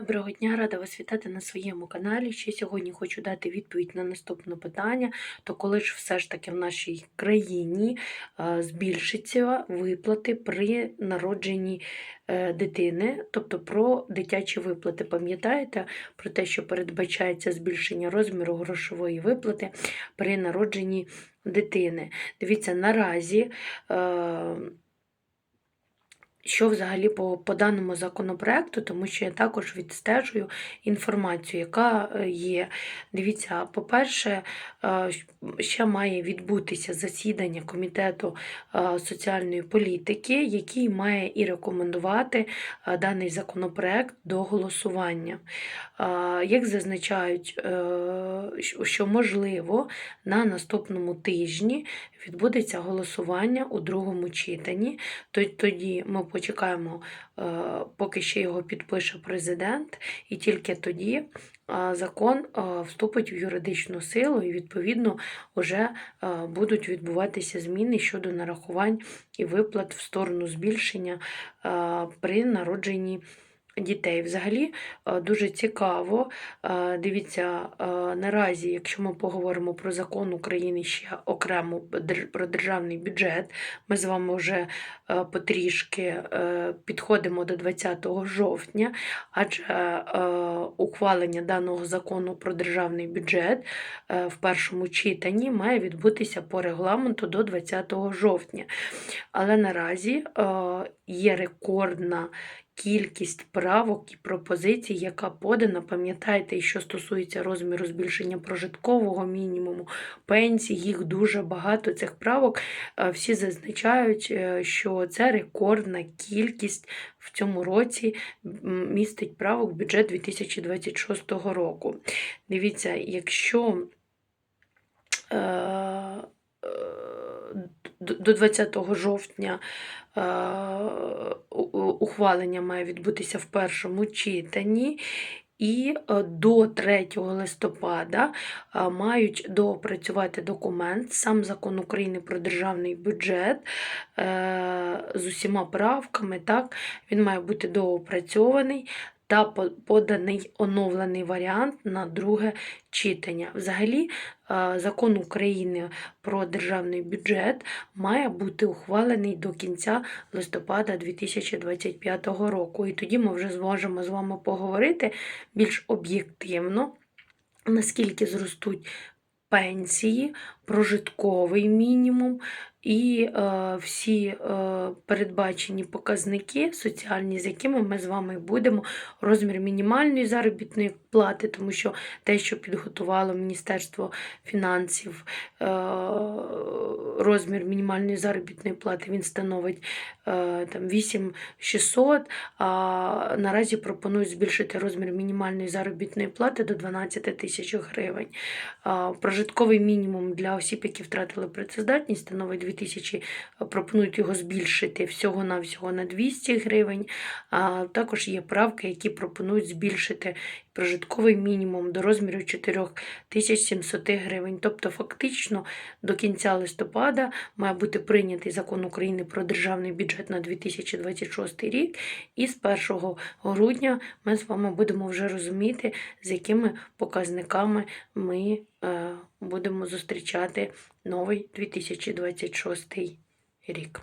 Доброго дня, рада вас вітати на своєму каналі. Ще сьогодні хочу дати відповідь на наступне питання: то коли ж все ж таки в нашій країні е, збільшиться виплати при народженні е, дитини, тобто про дитячі виплати. Пам'ятаєте про те, що передбачається збільшення розміру грошової виплати при народженні дитини? Дивіться, наразі. Що взагалі по, по даному законопроекту, тому що я також відстежую інформацію, яка е, є. Дивіться, по-перше, е, ще має відбутися засідання Комітету е, соціальної політики, який має і рекомендувати даний законопроект до голосування. Як зазначають, що можливо на наступному тижні відбудеться голосування у другому читанні, тоді ми почекаємо, е, поки ще його підпише президент, і тільки тоді е, закон е, вступить в юридичну силу, і, відповідно, вже будуть відбуватися зміни щодо нарахувань і виплат в сторону збільшення при народженні дітей. Взагалі е, дуже цікаво. Е, дивіться, е, наразі, якщо ми поговоримо про закон України ще окремо про державний бюджет, ми з вами вже потрішки підходимо до 20 жовтня, адже ухвалення даного закону про державний бюджет в першому читанні має відбутися по регламенту до 20 жовтня. Але наразі є рекордна кількість правок і пропозицій, яка подана, пам'ятаєте, що стосується розміру збільшення прожиткового мінімуму, пенсій, їх дуже багато цих правок. Е, всі зазначають, е, що це рекордна кількість в цьому році містить правок бюджет 2026 року. Дивіться, якщо е, до 20 жовтня ухвалення має відбутися в першому читанні. І е, до 3 листопада е, мають доопрацювати документ, сам закон України про державний бюджет з усіма правками. Так, Він має бути доопрацьований та поданий оновлений варіант на друге читання. Взагалі, закон України про державний бюджет має бути ухвалений до кінця листопада 2025 року. І тоді ми вже зможемо з вами поговорити більш об'єктивно, наскільки зростуть пенсії, прожитковий мінімум, і е, всі е, передбачені показники соціальні, з якими ми з вами будемо розмір мінімальної заробітної плати, тому що те, що підготувало Міністерство фінансів, е, розмір мінімальної заробітної плати, він становить е, там 8600, а наразі пропонують збільшити розмір мінімальної заробітної плати до 12 тисяч гривень. Прожитковий мінімум для осіб, які втратили працездатність, становить 2000, пропонують його збільшити всього-навсього на 200 гривень. А також є правки, які пропонують збільшити прожитковий мінімум до розміру 4700 гривень. Тобто, фактично, до кінця листопада має бути прийнятий закон України про державний бюджет на 2026 рік, і з 1 грудня ми з вами будемо вже розуміти, з якими показниками ми е, будемо зустрічати новий 2026 рік.